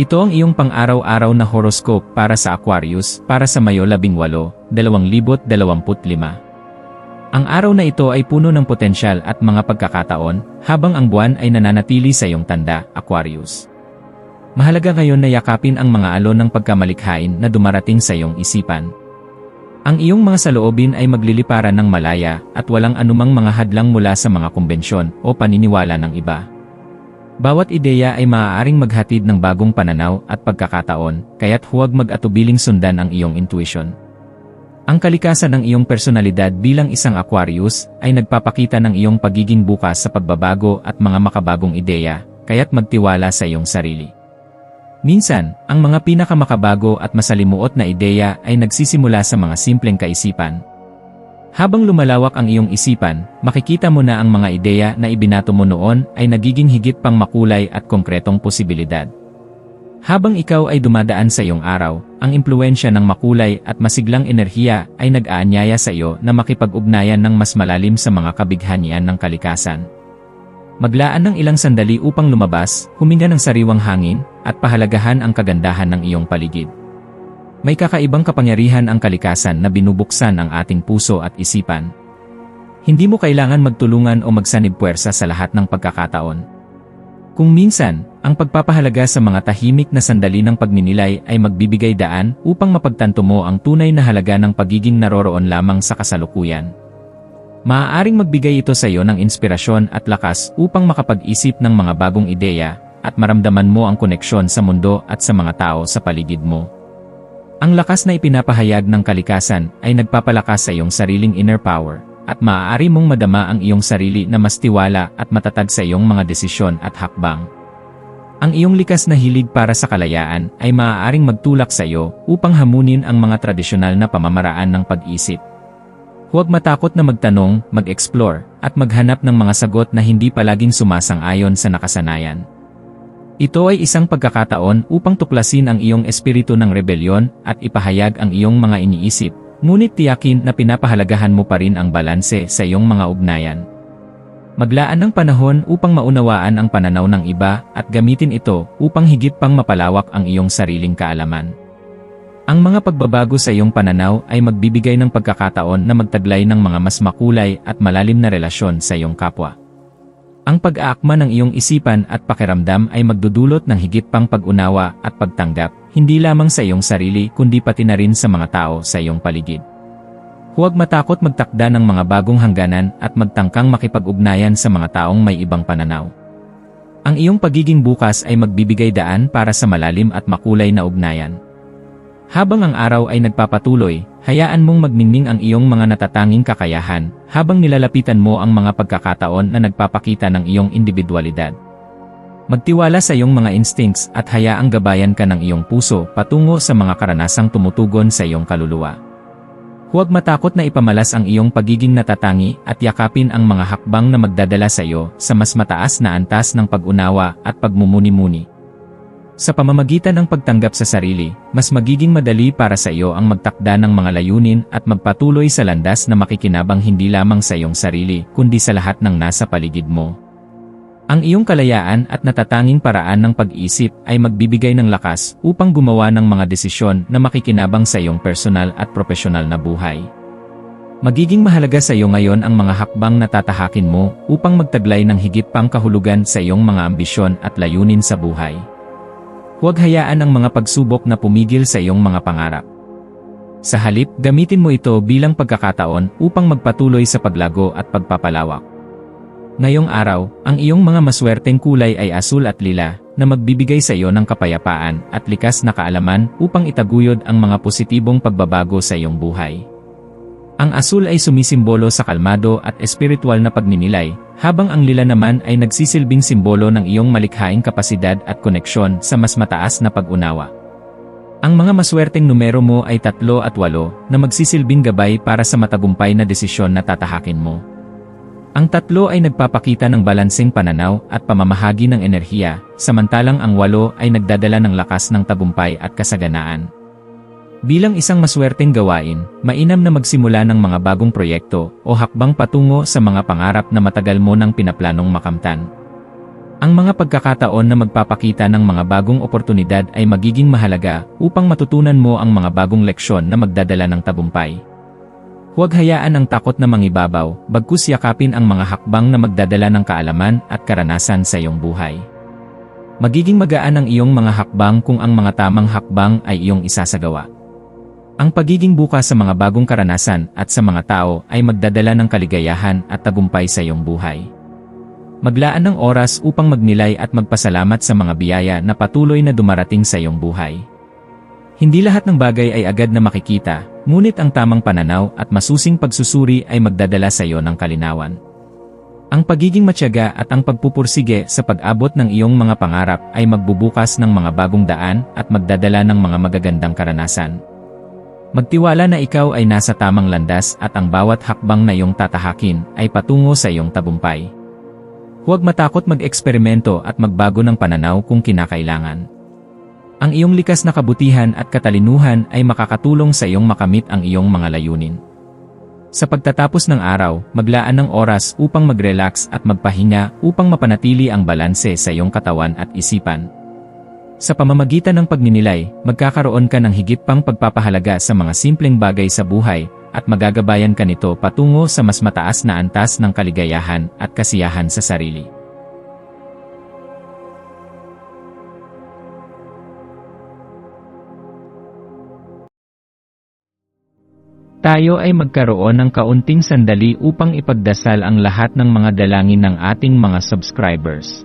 Ito ang iyong pang-araw-araw na horoscope para sa Aquarius para sa Mayo 18, 2025. Ang araw na ito ay puno ng potensyal at mga pagkakataon, habang ang buwan ay nananatili sa iyong tanda, Aquarius. Mahalaga ngayon na yakapin ang mga alon ng pagkamalikhain na dumarating sa iyong isipan. Ang iyong mga saloobin ay magliliparan ng malaya at walang anumang mga hadlang mula sa mga kumbensyon o paniniwala ng iba. Bawat ideya ay maaaring maghatid ng bagong pananaw at pagkakataon, kaya't huwag mag-atubiling sundan ang iyong intuition. Ang kalikasan ng iyong personalidad bilang isang Aquarius ay nagpapakita ng iyong pagiging bukas sa pagbabago at mga makabagong ideya, kaya't magtiwala sa iyong sarili. Minsan, ang mga pinakamakabago at masalimuot na ideya ay nagsisimula sa mga simpleng kaisipan, habang lumalawak ang iyong isipan, makikita mo na ang mga ideya na ibinato mo noon ay nagiging higit pang makulay at konkretong posibilidad. Habang ikaw ay dumadaan sa iyong araw, ang impluensya ng makulay at masiglang enerhiya ay nag-aanyaya sa iyo na makipag-ugnayan ng mas malalim sa mga kabighanian ng kalikasan. Maglaan ng ilang sandali upang lumabas, huminga ng sariwang hangin, at pahalagahan ang kagandahan ng iyong paligid. May kakaibang kapangyarihan ang kalikasan na binubuksan ang ating puso at isipan. Hindi mo kailangan magtulungan o magsanib puwersa sa lahat ng pagkakataon. Kung minsan, ang pagpapahalaga sa mga tahimik na sandali ng pagninilay ay magbibigay daan upang mapagtanto mo ang tunay na halaga ng pagiging naroroon lamang sa kasalukuyan. Maaaring magbigay ito sa iyo ng inspirasyon at lakas upang makapag-isip ng mga bagong ideya at maramdaman mo ang koneksyon sa mundo at sa mga tao sa paligid mo. Ang lakas na ipinapahayag ng kalikasan ay nagpapalakas sa iyong sariling inner power, at maaari mong madama ang iyong sarili na mas tiwala at matatag sa iyong mga desisyon at hakbang. Ang iyong likas na hilig para sa kalayaan ay maaaring magtulak sa iyo upang hamunin ang mga tradisyonal na pamamaraan ng pag-isip. Huwag matakot na magtanong, mag-explore, at maghanap ng mga sagot na hindi palaging sumasang-ayon sa nakasanayan. Ito ay isang pagkakataon upang tuklasin ang iyong espiritu ng rebelyon at ipahayag ang iyong mga iniisip, ngunit tiyakin na pinapahalagahan mo pa rin ang balanse sa iyong mga ugnayan. Maglaan ng panahon upang maunawaan ang pananaw ng iba at gamitin ito upang higit pang mapalawak ang iyong sariling kaalaman. Ang mga pagbabago sa iyong pananaw ay magbibigay ng pagkakataon na magtaglay ng mga mas makulay at malalim na relasyon sa iyong kapwa. Ang pag-aakma ng iyong isipan at pakiramdam ay magdudulot ng higit pang pag-unawa at pagtanggap, hindi lamang sa iyong sarili kundi pati na rin sa mga tao sa iyong paligid. Huwag matakot magtakda ng mga bagong hangganan at magtangkang makipag-ugnayan sa mga taong may ibang pananaw. Ang iyong pagiging bukas ay magbibigay daan para sa malalim at makulay na ugnayan. Habang ang araw ay nagpapatuloy, hayaan mong magmingming ang iyong mga natatanging kakayahan, habang nilalapitan mo ang mga pagkakataon na nagpapakita ng iyong individualidad. Magtiwala sa iyong mga instincts at hayaang gabayan ka ng iyong puso patungo sa mga karanasang tumutugon sa iyong kaluluwa. Huwag matakot na ipamalas ang iyong pagiging natatangi at yakapin ang mga hakbang na magdadala sa iyo sa mas mataas na antas ng pag-unawa at pagmumuni-muni. Sa pamamagitan ng pagtanggap sa sarili, mas magiging madali para sa iyo ang magtakda ng mga layunin at magpatuloy sa landas na makikinabang hindi lamang sa iyong sarili, kundi sa lahat ng nasa paligid mo. Ang iyong kalayaan at natatanging paraan ng pag-isip ay magbibigay ng lakas upang gumawa ng mga desisyon na makikinabang sa iyong personal at profesional na buhay. Magiging mahalaga sa iyo ngayon ang mga hakbang na tatahakin mo upang magtaglay ng higit pang kahulugan sa iyong mga ambisyon at layunin sa buhay. Huwag hayaan ang mga pagsubok na pumigil sa iyong mga pangarap. Sa halip, gamitin mo ito bilang pagkakataon upang magpatuloy sa paglago at pagpapalawak. Ngayong araw, ang iyong mga maswerteng kulay ay asul at lila, na magbibigay sa iyo ng kapayapaan at likas na kaalaman upang itaguyod ang mga positibong pagbabago sa iyong buhay. Ang asul ay sumisimbolo sa kalmado at espiritual na pagninilay, habang ang lila naman ay nagsisilbing simbolo ng iyong malikhaing kapasidad at koneksyon sa mas mataas na pag-unawa. Ang mga maswerteng numero mo ay tatlo at walo na magsisilbing gabay para sa matagumpay na desisyon na tatahakin mo. Ang tatlo ay nagpapakita ng balanseng pananaw at pamamahagi ng enerhiya, samantalang ang walo ay nagdadala ng lakas ng tagumpay at kasaganaan. Bilang isang maswerteng gawain, mainam na magsimula ng mga bagong proyekto o hakbang patungo sa mga pangarap na matagal mo nang pinaplanong makamtan. Ang mga pagkakataon na magpapakita ng mga bagong oportunidad ay magiging mahalaga upang matutunan mo ang mga bagong leksyon na magdadala ng tagumpay. Huwag hayaan ang takot na mangibabaw, bagkus yakapin ang mga hakbang na magdadala ng kaalaman at karanasan sa iyong buhay. Magiging magaan ang iyong mga hakbang kung ang mga tamang hakbang ay iyong isasagawa. Ang pagiging bukas sa mga bagong karanasan at sa mga tao ay magdadala ng kaligayahan at tagumpay sa iyong buhay. Maglaan ng oras upang magnilay at magpasalamat sa mga biyaya na patuloy na dumarating sa iyong buhay. Hindi lahat ng bagay ay agad na makikita, ngunit ang tamang pananaw at masusing pagsusuri ay magdadala sa iyo ng kalinawan. Ang pagiging matyaga at ang pagpupursige sa pag-abot ng iyong mga pangarap ay magbubukas ng mga bagong daan at magdadala ng mga magagandang karanasan. Magtiwala na ikaw ay nasa tamang landas at ang bawat hakbang na iyong tatahakin ay patungo sa iyong tagumpay. Huwag matakot mag-eksperimento at magbago ng pananaw kung kinakailangan. Ang iyong likas na kabutihan at katalinuhan ay makakatulong sa iyong makamit ang iyong mga layunin. Sa pagtatapos ng araw, maglaan ng oras upang mag-relax at magpahinga upang mapanatili ang balanse sa iyong katawan at isipan. Sa pamamagitan ng pagninilay, magkakaroon ka ng higit pang pagpapahalaga sa mga simpleng bagay sa buhay at magagabayan ka nito patungo sa mas mataas na antas ng kaligayahan at kasiyahan sa sarili. Tayo ay magkaroon ng kaunting sandali upang ipagdasal ang lahat ng mga dalangin ng ating mga subscribers,